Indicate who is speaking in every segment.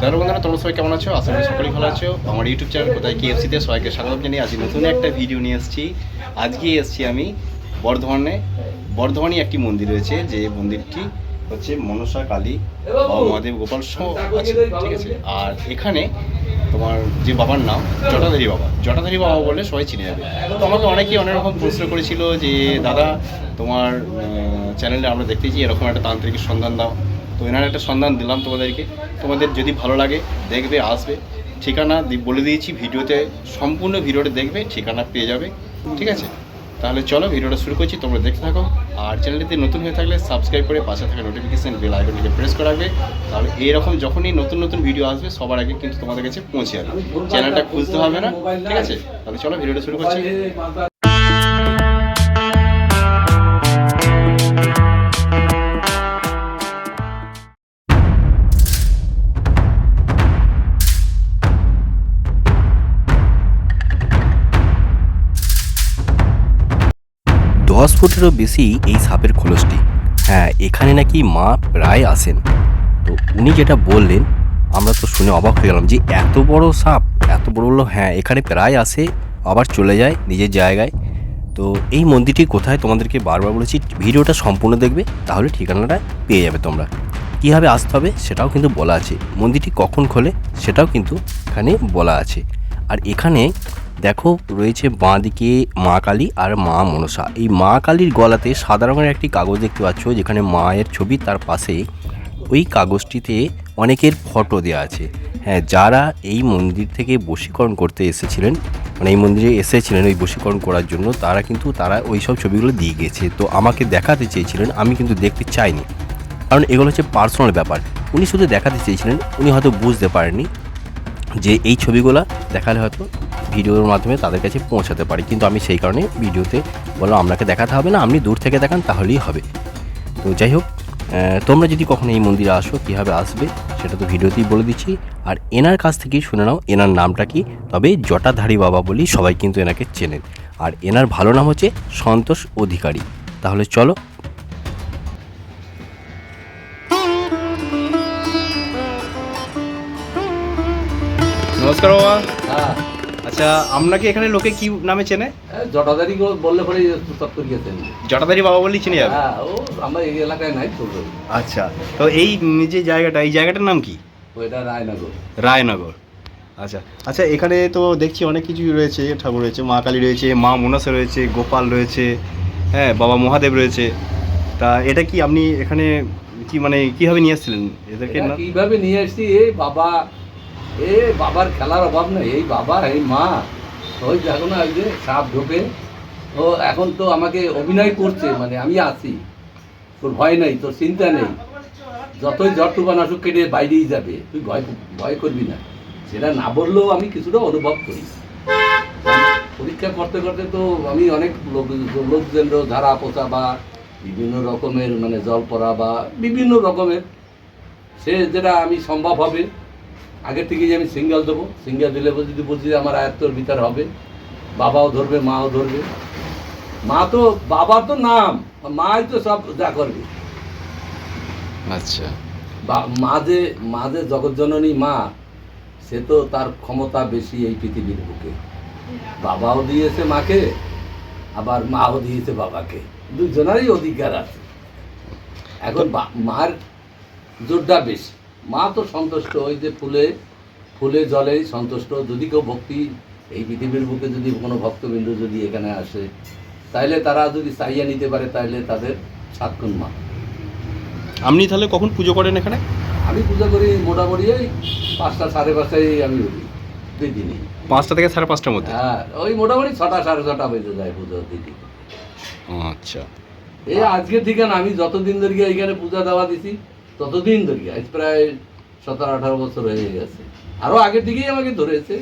Speaker 1: তাহলে বন্ধুরা তোমরা সবাই কেমন আছো? করি সকলেই ভালো আছো। আমার ইউটিউব চ্যানেল কোথায় কেএফসিতে সবাইকে স্বাগত জানিয়ে আজ নতুন একটা ভিডিও নিয়ে এসেছি। আজকে এসেছি আমি বর্ধমানে। বর্ধমানে একটি মন্দির রয়েছে, যে মন্দিরটি হচ্ছে মনসা কালী মহাদেব গোপাল সহ আছে, ঠিক আছে? আর এখানে তোমার যে বাবার নাম, জটাধারী বাবা। জটাধারী বাবা বলে সবাই চিনে যাবে। তো আমাকে অনেকেই অনেক রকম প্রশ্ন করেছিল যে, দাদা, তোমার চ্যানেলে আমরা দেখতেছি এরকম একটা তান্ত্রিকের সন্ধান দাও। তো এনার একটা সন্ধান দিলাম তোমাদেরকে। তোমাদের যদি ভালো লাগে দেখবে আসবে। ঠিকানা বলে দিয়েছি ভিডিওতে সম্পূর্ণ ভিডিওটা দেখবে ঠিকানা পেয়ে যাবে। ঠিক আছে? তাহলে চলো ভিডিওটা শুরু করছি তোমরা দেখতে থাকো। আর চ্যানেলটিতে নতুন হয়ে থাকলে সাবস্ক্রাইব করে পাশে থাকা নোটিফিকেশন বেল আইকনটিকে প্রেস করে রাখবে। তাহলে এইরকম যখনই নতুন নতুন ভিডিও আসবে সবার আগে কিন্তু তোমাদের কাছে পৌঁছে যাবে। চ্যানেলটা খুঁজতে হবে না। ঠিক আছে? তাহলে চলো ভিডিওটা শুরু করছি।
Speaker 2: ফুটেরও বেশি এই সাপের খোলসটি। হ্যাঁ এখানে নাকি মা প্রায় আসেন। তো উনি যেটা বললেন, আমরা তো শুনে অবাক হয়ে গেলাম যে এত বড় সাপ, এত বড় বলল হ্যাঁ এখানে প্রায় আসে, আবার চলে যায় নিজের জায়গায়। তো এই মন্দিরটি কোথায় তোমাদেরকে বারবার বলেছি, ভিডিওটা সম্পূর্ণ দেখবে, তাহলে ঠিকানাটা পেয়ে যাবে তোমরা। কীভাবে আসতে হবে সেটাও কিন্তু বলা আছে। মন্দিরটি কখন খোলে সেটাও কিন্তু এখানে বলা আছে। আর এখানে দেখো রয়েছে বাঁ দিকে মা কালী আর মা মনসা। এই মা কালীর গলাতে সাদা রঙের একটি কাগজ দেখতে পাচ্ছ, যেখানে মায়ের ছবি, তার পাশে ওই কাগজটিতে অনেকের ফটো দেওয়া আছে। হ্যাঁ যারা এই মন্দির থেকে বশীকরণ করতে এসেছিলেন মানে এই মন্দিরে এসেছিলেন ওই বশীকরণ করার জন্য, তারা কিন্তু, তারা ওই সব ছবিগুলো দিয়ে গেছে। তো আমাকে দেখাতে চেয়েছিলেন, আমি কিন্তু দেখতে চাইনি। কারণ এগুলো হচ্ছে পার্সোনাল ব্যাপার। উনি শুধু দেখাতে চেয়েছিলেন, উনি হয়তো বুঝতে পারেননি। যে এই ছবিগুলো দেখালে হয়তো ভিডিওর মাধ্যমে তাদের কাছে পৌঁছাতে পারি। কিন্তু আমি সেই কারণে ভিডিওতে বললাম, আপনাকে দেখাতে হবে না, আপনি দূর থেকে দেখান, তাহলেই হবে। তো যাই হোক তোমরা যদি কখনো এই মন্দিরে আসো, কীভাবে আসবে সেটা তো ভিডিওতেই বলে দিচ্ছি। আর এনার কাছ থেকেই শুনে নাও, এনার নামটা কি? তবে জটাধারী বাবা বলি সবাই কিন্তু এনাকে চেনেন। আর এনার ভালো নাম হচ্ছে সন্তোষ অধিকারী। তাহলে চলো
Speaker 1: নমস্কার বাবা।
Speaker 3: হ্যাঁ।
Speaker 1: আচ্ছা আপনাকে এখানে লোকে কি নামে চেনে?
Speaker 3: জটাদারি বললে পরে গেছেন
Speaker 1: বাবা বললেই চিনে যাবে।
Speaker 3: হ্যাঁ ও আমার এই এলাকায় নাই
Speaker 1: আচ্ছা তো এই যে জায়গাটা এই জায়গাটার নাম কি?
Speaker 3: ওইটা রায়নগর।
Speaker 1: রায়নগর। আচ্ছা আচ্ছা এখানে তো দেখছি অনেক কিছুই রয়েছে ঠাকুর রয়েছে মা কালী রয়েছে মা মনসা রয়েছে গোপাল রয়েছে হ্যাঁ বাবা মহাদেব রয়েছে। তা এটা কি আপনি এখানে কি মানে কীভাবে নিয়ে আসছিলেন? এদেরকে
Speaker 3: এটা কীভাবে নিয়ে আসছি এই বাবা এ বাবার খেলার অভাব নেই, এই বাবা, এই মা। ওই দেখো না ওই যে সাপ ঢোকে। ও এখন তো আমাকে অভিনয় করছে মানে আমি আছি। তোর ভয় নেই, তোর চিন্তা নেই। যতই ঝড় তুফান আসুক, কেটে বাইরেই যাবে। তুই ভয় ভয় করবি না। সেটা না বললেও আমি কিছুটা অনুভব করি। পরীক্ষা করতে করতে তো আমি অনেক লোক লোকজন ধারা পোষা বা বিভিন্ন রকমের মানে জল পড়া বা বিভিন্ন রকমের। সে যেটা আমি সম্ভব হবে আগের থেকে যে আমি সিঙ্গেল দেবো সিঙ্গেল দিলে যদি বুঝি আমার আয়ত্তর ভিতর হবে বাবাও ধরবে মাও ধরবে। মা তো বাবার তো নাম মাই তো সব যা করবে।
Speaker 1: আচ্ছা।
Speaker 3: মা যে মা যে জগৎজননী মা সে তো তার ক্ষমতা বেশি এই পৃথিবীর বুকে। বাবাও দিয়েছে মাকে আবার মাও দিয়েছে বাবাকে। দুজনারই অধিকার আছে। এখন মার জোরটা বেশি। মা তো সন্তুষ্ট ওই যে ফুলে ফুলে জলেই সন্তুষ্ট। যদি কেউ ভক্তি এই পৃথিবীর বুকে যদি কোনো ভক্তবিন্দু যদি এখানে আসে তাইলে তারা যদি চাইয়া নিতে পারে তাইলে তাদের সাতক্ষণ মা।
Speaker 1: আপনি তাহলে কখন পুজো করেন এখানে?
Speaker 3: আমি পূজা করি মোটামুটি এই পাঁচটা সাড়ে পাঁচটায় আমি উঠি দুই দিনই
Speaker 1: পাঁচটা থেকে সাড়ে পাঁচটার মধ্যে?
Speaker 3: হ্যাঁ ওই মোটামুটি ছটা সাড়ে ছটা বেজে যায় পুজো দিদি
Speaker 1: আচ্ছা।
Speaker 3: এই আজকের থেকে না আমি যতদিন ধরে এখানে পূজা দেওয়া দিছি ততদিন ধরে আজ প্রায় সতেরো আঠারো বছর হয়ে গেছে। আরও আগের দিকেই আমাকে ধরেছে।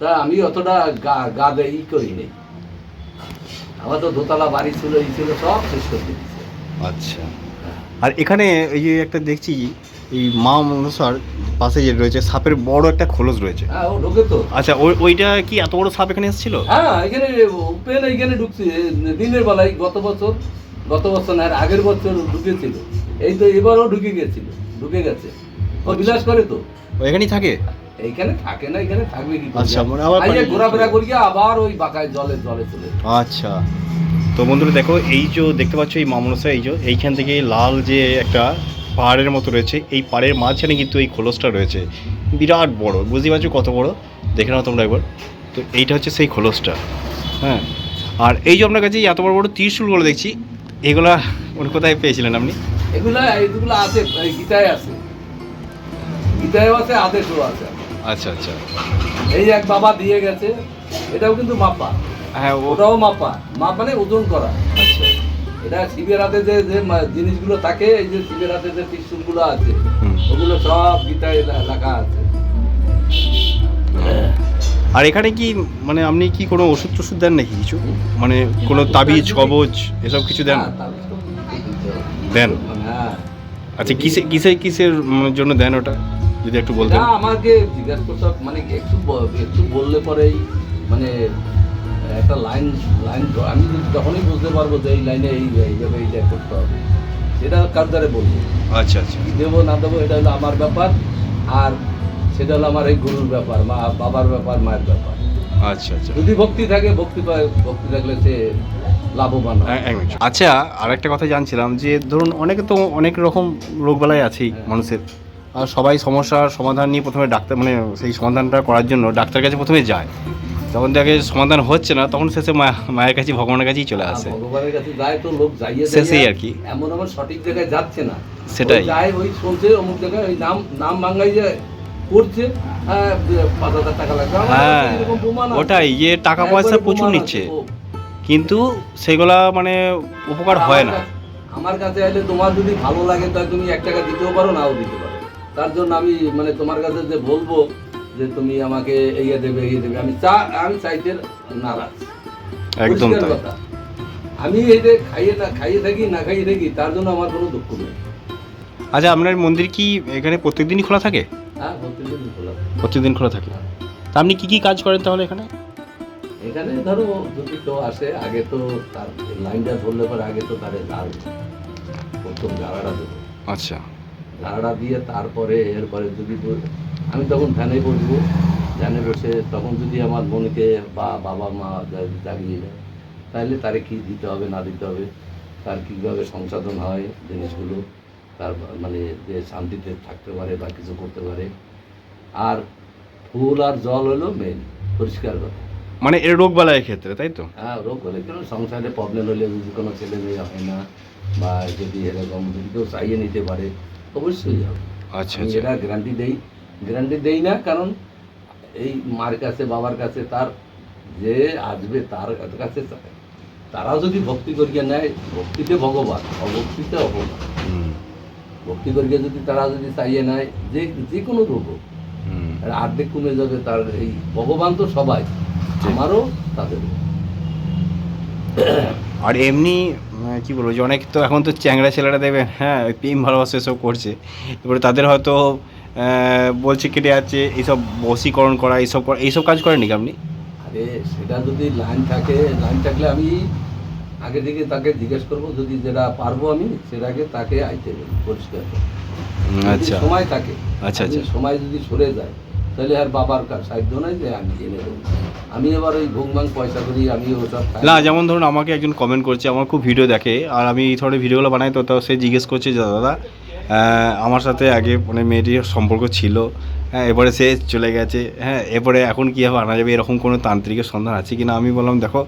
Speaker 3: তা আমি অতটা গা গা ই করি নেই। আমার তো দোতলা বাড়ি ছিল এই ছিল সব শেষ করে দিয়েছে।
Speaker 1: আচ্ছা। আর এখানে এই যে একটা দেখছি এই মা মনসার পাশে যে রয়েছে সাপের বড় একটা খোলস রয়েছে।
Speaker 3: হ্যাঁ ও ঢোকে তো।
Speaker 1: আচ্ছা ওই ওইটা কি এত বড় সাপ এখানে এসেছিল?
Speaker 3: হ্যাঁ এখানে পেন এখানে ঢুকছে। দিনের বেলায় গত বছর গত বছর না আগের বছর ঢুকেছিল। এই তো এবারও ঢুকে গেছিল ঢুকে গেছে। ও বিলাস করে তো।
Speaker 1: ও এখানেই থাকে?
Speaker 3: এইখানে থাকে না এখানে থাকবে কি
Speaker 1: আচ্ছা, মানে আবার
Speaker 3: আইয়ে ঘোরাফেরা করি আবার ওই বাঁকায় জলে জলে চলে
Speaker 1: আচ্ছা। তো বন্ধুরা দেখো এই যে দেখতে পাচ্ছ এই মামনসা এই যে এইখান থেকে লাল যে একটা পাহাড়ের মতো রয়েছে এই পাহাড়ের মাঝখানে কিন্তু এই খোলসটা রয়েছে। বিরাট বড় বুঝতে পারছ কত বড়? দেখে নাও তোমরা একবার। তো এইটা হচ্ছে সেই খোলসটা হ্যাঁ। আর এই যে আপনার কাছে এই এত বড় বড় ত্রিশূলগুলো দেখছি এগুলা কোথায় পেয়েছিলেন আপনি?
Speaker 3: এগুলা এইগুলো আছে গীতায় আছে। গীতায়ও আছে আদেশও আছে।
Speaker 1: আচ্ছা আচ্ছা।
Speaker 3: এই এক বাবা দিয়ে গেছে এটাও কিন্তু মাপা।
Speaker 1: হ্যাঁ
Speaker 3: ওটাও মাপা। মাপ মানে ওজন করা।
Speaker 1: আচ্ছা।
Speaker 3: এটা শিবের হাতে যে যে জিনিসগুলো থাকে এই যে শিবের হাতে যে ত্রিশূলগুলো আছে ওগুলো সব গীতায় লেখা আছে।
Speaker 1: আর এখানে কি মানে আপনি কি কোনো ওষুধ টষুধ দেন নাকি কিছু? মানে কোনো তাবিজ কবজ এসব কিছু দেন?
Speaker 3: হ্যাঁ।
Speaker 1: দেন? আচ্ছা কিসে কিসে কিসের জন্য দেন ওটা? যদি একটু বলতেন।
Speaker 3: না আমাকে জিজ্ঞাসা করতে মানে একটু একটু বললে পরেই মানে একটা লাইন লাইন আমি তখনই বুঝতে পারব যে এই লাইনে এই এইভাবে এইটা করতে হবে। সেটা কার দ্বারে বলব?
Speaker 1: আচ্ছা আচ্ছা।
Speaker 3: দেবো না দেবো এটা হলো আমার ব্যাপার আর সেটা হলো আমার এই গুরুর ব্যাপার মা বাবার ব্যাপার মায়ের ব্যাপার।
Speaker 1: আচ্ছা আচ্ছা।
Speaker 3: যদি ভক্তি থাকে ভক্তি পায় ভক্তি থাকলে সে লাভবান
Speaker 1: আচ্ছা আর একটা কথা জানছিলাম যে ধরুন অনেকে তো অনেক রকম রোগবালাই আছেই। মানুষের আর সবাই সমস্যার সমাধান নিয়ে প্রথমে ডাক্তার মানে সেই সমাধানটা করার জন্য ডাক্তার কাছে প্রথমে যায় যখন দেখে সমাধান হচ্ছে না তখন শেষে মায়ের কাছে ভগবানের কাছেই চলে আসে
Speaker 3: ভগবানের কাছে যায় তো লোক যাইয়ে
Speaker 1: শেষেই আর কি।
Speaker 3: এমন এমন সঠিক জায়গায় যাচ্ছে না
Speaker 1: সেটাই।
Speaker 3: যায় ওই শুনছে অমুক জায়গায় ওই নাম নাম ভাঙ্গাই যায় করছে হ্যাঁ পাঁচ হাজার টাকা লাগবে
Speaker 1: হ্যাঁ। ওটাই যে টাকা পয়সা প্রচুর নিচ্ছে। কিন্তু সেগুলা মানে উপকার হয় না।
Speaker 3: আমার কাছে এলে তোমার যদি ভালো লাগে তাহলে তুমি এক টাকা দিতেও পারো নাও দিতে পারো। তার জন্য আমি মানে তোমার কাছে যে বলব যে তুমি আমাকে এগিয়ে দেবে এগিয়ে দেবে। আমি চা আমি চাইতে নারাজ।
Speaker 1: একদম তাই।
Speaker 3: কথা। আমি এই যে খাইয়ে না খাইয়ে থাকি না খাইয়ে থাকি তার জন্য আমার কোনো দুঃখ নেই।
Speaker 1: আচ্ছা আপনার মন্দির কি এখানে প্রত্যেকদিনই খোলা থাকে?
Speaker 3: হ্যাঁ প্রতিদিন খোলা
Speaker 1: প্রত্যেকদিন খোলা থাকে। তা আপনি কি কি কাজ করেন তাহলে এখানে?
Speaker 3: এখানে ধরো যদি কেউ আসে আগে তো তার লাইনটা ধরলে পরে আগে তো তারে লাল প্রথম গাড়াটা দেবো।
Speaker 1: আচ্ছা।
Speaker 3: গাড়াটা দিয়ে তারপরে এরপরে যদি আমি তখন ফ্যানে বসবো। ফ্যানে বসে তখন যদি আমার বোনকে বা বাবা মা জাগিয়ে দেয় তাহলে তারে কি দিতে হবে না দিতে হবে? তার কীভাবে সংশোধন হয় জিনিসগুলো? তার মানে যে শান্তিতে থাকতে পারে বা কিছু করতে পারে। আর ফুল আর জল হলো মেন পরিষ্কার কথা।
Speaker 1: মানে এর রোগ বালাইয়ের ক্ষেত্রে তাই তো?
Speaker 3: হ্যাঁ রোগ হলে কেন? সংসারে প্রবলেম হলে যদি কোনো ছেলে মেয়ে হয় না বা যদি এরকম যদি কেউ চাইয়ে নিতে পারে অবশ্যই হবে।
Speaker 1: আচ্ছা আচ্ছা।
Speaker 3: এটা গ্যারান্টি দেই। গ্যারান্টি দেই না কারণ এই মার কাছে বাবার কাছে তার যে আসবে তার কাছে তারাও যদি ভক্তি করিয়া নেয় ভক্তিতে ভগবান অভক্তিতে অপমান। ভক্তি করিয়া যদি তারা যদি চাইয়ে নেয় যে যে কোনো রোগ হোক। আর অর্ধেক কমে যাবে তার এই ভগবান তো সবাই। আমারও তাদের।
Speaker 1: আর এমনি কি বলব যে অনেক তো এখন তো চ্যাংড়া ছেলেরা দেবেন হ্যাঁ প্রেম ভালোবাসা এসব করছে। এবারে তাদের হয়তো বলছে কেটে যাচ্ছে এইসব বশীকরণ করা এইসব করা এইসব কাজ করেন নাকি আপনি?
Speaker 3: আরে সেটা যদি লাইন থাকে লাইন থাকলে আমি আগে থেকে তাকে জিজ্ঞেস করব যদি যেটা পারব আমি সেটাকে তাকে আইতে পরিষ্কার
Speaker 1: আচ্ছা।
Speaker 3: সময় থাকে
Speaker 1: আচ্ছা, আচ্ছা।
Speaker 3: সময় যদি সরে যায় তাহলে আর বাবার কার সাহায্য নাই যে আমি এনে দেবো আমি এবার ওই ভাঙ পয়সা করি আমি ওসব
Speaker 1: না যেমন ধরুন আমাকে একজন কমেন্ট করছে আমার খুব ভিডিও দেখে আর আমি এই ধরনের ভিডিওগুলো বানাই তো সে জিজ্ঞেস করছে যে দাদা আমার সাথে আগে মানে মেয়েটির সম্পর্ক ছিল হ্যাঁ এবারে সে চলে গেছে হ্যাঁ এরপরে এখন কীভাবে আনা যাবে এরকম কোনো তান্ত্রিকের সন্ধান আছে কি না আমি বললাম দেখো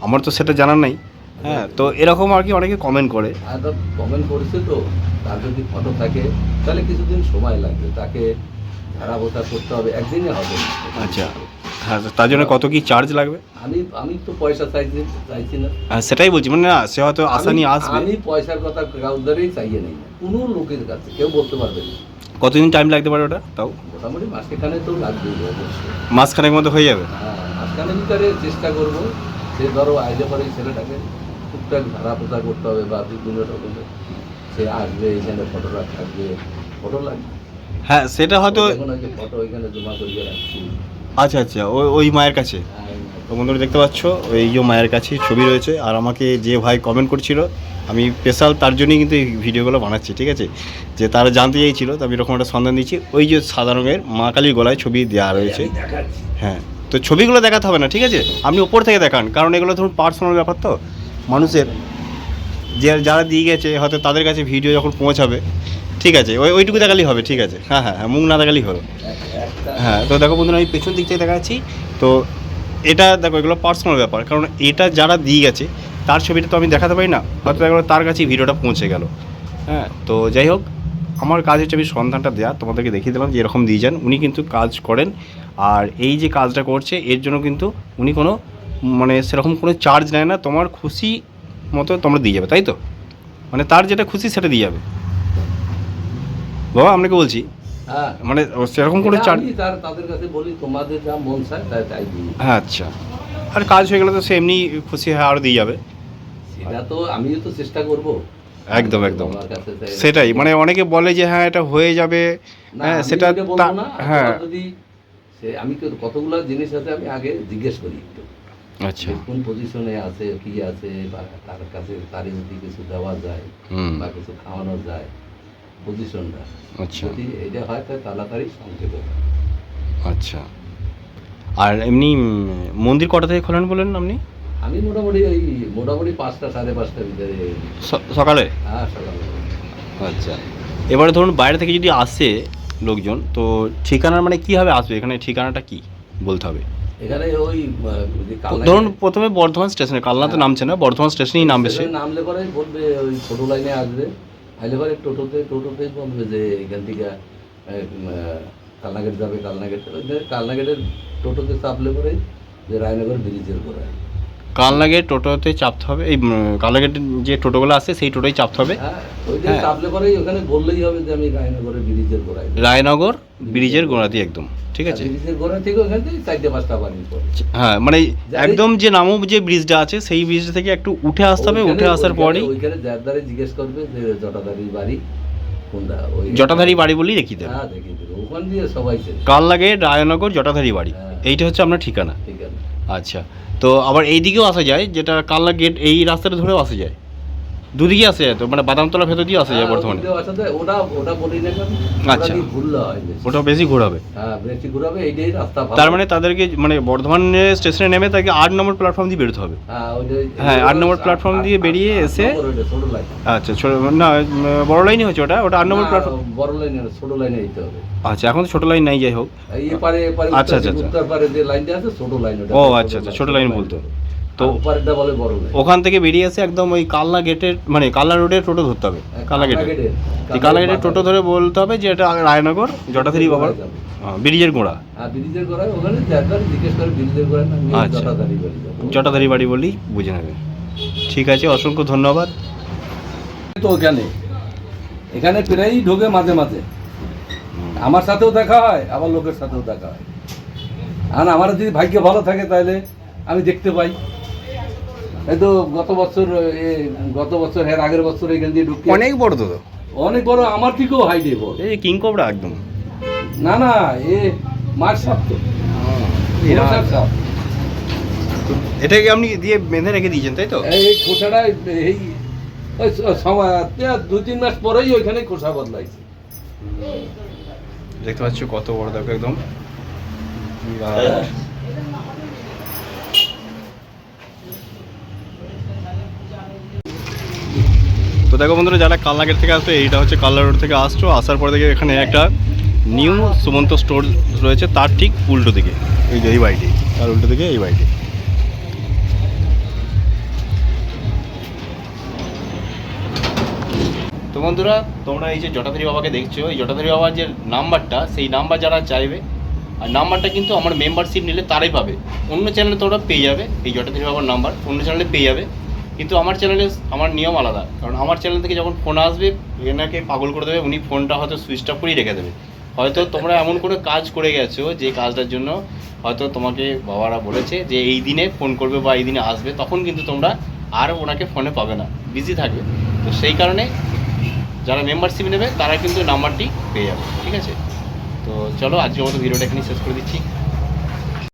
Speaker 1: আমার তো সেটা জানার নাই হ্যাঁ তো এরকম আর কি অনেকে কমেন্ট করে।
Speaker 3: কমেন্ট করেছে তো তার যদি ফটো থাকে তাহলে কিছুদিন সময় লাগবে তাকে ধারা বোতা করতে হবে একদিনে হবে না।
Speaker 1: আচ্ছা। হ্যাঁ তার জন্য কত কি চার্জ লাগবে?
Speaker 3: আমি আমি তো পয়সা চাইছি চাইছি না।
Speaker 1: হ্যাঁ, সেটাই বলছি মানে না সে হয়তো আশা নিয়ে আসবে।
Speaker 3: আমি পয়সার কথা কাউদারেই চাইয়ে নেই। কোনো লোকের কাছে কেউ বলতে পারবে না।
Speaker 1: কতদিন টাইম লাগতে পারে ওটা তাও?
Speaker 3: মোটামুটি মাসখানে তো লাগবে
Speaker 1: মাসখানেক মধ্যে হয়ে যাবে?
Speaker 3: হ্যাঁ মাসখানের ভিতরে চেষ্টা করব। সে ধরো আইলে পরে ছেলেটাকে টুকটাক ধারা পোতা করতে হবে বা বিভিন্ন রকমের সে আসবে এখানে ফটোটা থাকবে ফটো লাগবে।
Speaker 1: হ্যাঁ সেটা হয়তো
Speaker 3: ওই
Speaker 1: আচ্ছা আচ্ছা ওই ওই মায়ের কাছে। তো বন্ধুরা দেখতে পাচ্ছ এই যে মায়ের কাছে ছবি রয়েছে আর আমাকে যে ভাই কমেন্ট করছিল আমি স্পেশাল তার জন্যই কিন্তু এই ভিডিওগুলো বানাচ্ছি ঠিক আছে? যে তারা জানতে চাইছিল তো আমি এরকম একটা সন্ধান দিচ্ছি। ওই যে সাদা রঙের মা কালীর গলায় ছবি দেওয়া রয়েছে। হ্যাঁ তো ছবিগুলো দেখাতে হবে না ঠিক আছে? আপনি ওপর থেকে দেখান কারণ এগুলো ধরুন পার্সোনাল ব্যাপার তো। মানুষের যে যারা দিয়ে গেছে হয়তো তাদের কাছে ভিডিও যখন পৌঁছাবে ঠিক আছে, ওই ওইটুকু দেখালেই হবে, ঠিক আছে। হ্যাঁ হ্যাঁ হ্যাঁ মুখ না দেখালেই হলো হ্যাঁ তো দেখো বন্ধুরা, আমি পেছন দিক থেকে দেখাচ্ছি। তো এটা দেখো, এগুলো পার্সোনাল ব্যাপার, কারণ এটা যারা দিয়ে গেছে, তার ছবিটা তো আমি দেখাতে পারি না, হয়তো দেখো তার কাছেই ভিডিওটা পৌঁছে গেল। হ্যাঁ তো যাই হোক, আমার কাজ হচ্ছে আমি সন্ধানটা দেওয়া তোমাদেরকে দেখিয়ে দিলাম যে এরকম দিয়ে যান, উনি কিন্তু কাজ করেন, আর এই যে কাজটা করছে, এর জন্য কিন্তু উনি কোনো মানে সেরকম কোনো চার্জ নেয় না, তোমার খুশি মতো তোমরা দিয়ে যাবে, তাই তো? মানে তার যেটা খুশি, সেটা দিয়ে যাবে। বাবা আপনাকে বলছি।
Speaker 3: হ্যাঁ।
Speaker 1: মানে সেরকম কোনো
Speaker 3: এটা
Speaker 1: চার্জ
Speaker 3: তার তাদের কাছে বলি তোমাদের যা মন চায় তাই তাই দিই
Speaker 1: হ্যাঁ আচ্ছা। আর কাজ হয়ে গেলে তো সে এমনি খুশি হয়ে আরও দিয়ে যাবে।
Speaker 3: সেটা তো আমিও তো চেষ্টা করব।
Speaker 1: একদম একদম। সেটাই মানে অনেকে বলে যে হ্যাঁ এটা হয়ে যাবে। হ্যাঁ সেটা
Speaker 3: না,
Speaker 1: হ্যাঁ।
Speaker 3: যদি সে আমি তো কতগুলো জিনিস আছে আমি আগে জিজ্ঞেস করি একটু।
Speaker 1: আচ্ছা।
Speaker 3: কোন পজিশনে আছে কি আছে বা তার কাছে তার যদি কিছু দেওয়া যায় বা কিছু খাওয়ানো যায় পজিশনটা।
Speaker 1: আচ্ছা।
Speaker 3: যদি এটা হয় তাহলে তাড়াতাড়ি সংক্ষেপ
Speaker 1: আচ্ছা। আর এমনি মন্দির কটা থেকে খোলেন বলেন আপনি?
Speaker 3: আমি মোটামুটি ওই মোটামুটি পাঁচটা সাড়ে পাঁচটার ভিতরে।
Speaker 1: সকালে?
Speaker 3: হ্যাঁ সকালে।
Speaker 1: আচ্ছা। এবারে ধরুন বাইরে থেকে যদি আসে লোকজন তো ঠিকানা মানে কীভাবে আসবে? এখানে ঠিকানাটা কি বলতে হবে?
Speaker 3: এখানে ওই কালনা-
Speaker 1: ধরুন প্রথমে বর্ধমান স্টেশনে কালনাতে নামছে না বর্ধমান স্টেশনেই নামবে সে
Speaker 3: নামলে পরে বলবে ওই ছোট লাইনে আসবে। আইলে টোটোতে টোটোতে বন্ধ হয়ে যায় এখান থেকে কালনাঘাট কালনাগেট যাবে কালনাগেট ওই কালনাগেটের টোটোতে চাপলে পরে যে রায়নগর ব্রিজের পরে
Speaker 1: কালনাগের টোটোতে চাপতে হবে এই কালনাগের যে টোটোগুলো আছে সেই টোটোই চাপতে হবে।
Speaker 3: হ্যাঁ ওইটা
Speaker 1: হ্যাঁ।
Speaker 3: চাপলে পরেই ওখানে বললেই হবে যে আমি রায়নগরের ব্রিজের পরে
Speaker 1: রায়নগর ব্রিজের গোড়া দিয়ে একদম ঠিক আছে?
Speaker 3: ব্রিজের গোড়া থেকে ওখান থেকে চারটে পাঁচটা বাড়ি
Speaker 1: হ্যাঁ মানে একদম যে নামক যে ব্রিজটা আছে সেই ব্রিজটা থেকে একটু উঠে আসতে হবে উঠে আসার পরেই
Speaker 3: ওইখানে যার দ্বারে জিজ্ঞেস করবে যে জটাধারীর বাড়ি কোনটা? ওই
Speaker 1: জটাধারী বাড়ি বলেই দেখিয়ে দেবে।
Speaker 3: হ্যাঁ দেখিয়ে দেবে। ওখান দিয়ে সবাই চেনে
Speaker 1: কালনাগে রায়নগর জটাধারী বাড়ি।
Speaker 3: হ্যাঁ।
Speaker 1: এইটা হচ্ছে আপনার ঠিকানা।
Speaker 3: ঠিক আছে
Speaker 1: আচ্ছা। তো আবার এইদিকেও আসা যায় যেটা কালনা গেট এই রাস্তাটা ধরেও আসা যায়। দুদিকে আসা তো মানে বাদামতলা ভেতর দিয়ে আসা যায়
Speaker 3: হ্যাঁ,
Speaker 1: বর্তমানে।
Speaker 3: ওটা ওটা বলি
Speaker 1: আচ্ছা।
Speaker 3: ওটা ঘুরলে হয় বেশি।
Speaker 1: ওটা বেশি ঘোরাবে।
Speaker 3: হ্যাঁ বেশি ঘুরাবে এইটাই রাস্তা
Speaker 1: তার মানে তাদেরকে মানে বর্ধমানের স্টেশনে নেমে তাকে আট নম্বর প্ল্যাটফর্ম দিয়ে বেরোতে হবে।
Speaker 3: হ্যাঁ
Speaker 1: হ্যাঁ, আট নম্বর প্ল্যাটফর্ম দিয়ে বেরিয়ে এসে- আচ্ছা ছোট না বড় লাইনই হচ্ছে ওটা ওটা আট নম্বর প্ল্যাটফর্ম
Speaker 3: বড় লাইনে ছোট লাইনে যেতে হবে।
Speaker 1: আচ্ছা এখন ছোট লাইন নাই যাই হোক। আচ্ছা, আচ্ছা, আচ্ছা।
Speaker 3: পারে যে লাইনটা আছে ছোট লাইন
Speaker 1: ও আচ্ছা আচ্ছা ছোট লাইন বলতো তো
Speaker 3: বলে
Speaker 1: ওখান থেকে বেরিয়ে এসে একদম ওই কালনা গেটের মানে কালনা রোডের টোটো ধরতে হবে। কালনা গেটে
Speaker 3: গেটের।
Speaker 1: কালনা গেটের টোটো ধরে বলতে হবে যে এটা রায়নগর জটাধারী বাবার হ্যাঁ, ব্রিজের গোড়া।
Speaker 3: হ্যাঁ ব্রিজের আমি
Speaker 1: আচ্ছা।
Speaker 3: জটাধারী বাড়ি
Speaker 1: বলেই বুঝে নেবে। ঠিক আছে অসংখ্য ধন্যবাদ।
Speaker 3: তো ওখানে। এখানে প্রায়ই ঢোকে মাঝে মাঝে। আমার সাথেও দেখা হয় আবার লোকের সাথেও দেখা হয়। আর আমার যদি ভাগ্য ভালো থাকে তাহলে আমি দেখতে পাই। এই তো গত বছর গত বছর এর আগের বছর এখান দিয়ে ঢুকে
Speaker 1: অনেক বড় তো
Speaker 3: অনেক বড় আমার থেকেও হাইটে বড়।
Speaker 1: এই কিং কোবরা একদম।
Speaker 3: না না এ মাছ সাপ তো। সাপ।
Speaker 1: এটাকে আপনি দিয়ে বেঁধে রেখে দিয়েছেন তাই তো?
Speaker 3: এই খোসাটা এই ওই সময় দুই তিন মাস পরেই ওইখানে খোসা বদলাইছে।
Speaker 1: দেখতে পাচ্ছ কত বড় দেখো একদম। তো দেখো বন্ধুরা, যারা কালনা গেট থেকে আসবে এইটা হচ্ছে কালনা রোড থেকে আসছো, আসার পরে দেখে এখানে একটা নিউ সুমন্ত স্টোর রয়েছে, তার ঠিক উল্টো দিকে। এই যে এই বাড়িটি, তার উল্টো দিকে এই বাড়িটি। তো বন্ধুরা, তোমরা এই যে জটাধারী বাবাকে দেখছ, এই জটাধারী বাবার যে নাম্বারটা, সেই নাম্বার যারা চাইবে, আর নাম্বারটা কিন্তু আমার মেম্বারশিপ নিলে তারাই পাবে। অন্য চ্যানেলে তোমরা পেয়ে যাবে, এই জটাধারী বাবার নাম্বার, অন্য চ্যানেলে পেয়ে যাবে। কিন্তু আমার চ্যানেলে আমার নিয়ম আলাদা। কারণ আমার চ্যানেল থেকে যখন ফোন আসবে এনাকে পাগল করে দেবে, উনি ফোনটা হয়তো সুইচ অফ করেই রেখে দেবে। হয়তো তোমরা এমন কোনো কাজ করে গেছো যে কাজটার জন্য হয়তো তোমাকে বাবারা বলেছে যে এই দিনে ফোন করবে বা এই দিনে আসবে, তখন কিন্তু তোমরা আর ওনাকে ফোনে পাবে না। বিজি থাকবে। তো সেই কারণে যারা মেম্বারশিপ নেবে, তারা কিন্তু নাম্বারটি পেয়ে যাবে। ঠিক আছে? তো চলো, আজকের মতো ভিডিওটা এখানে শেষ করে দিচ্ছি।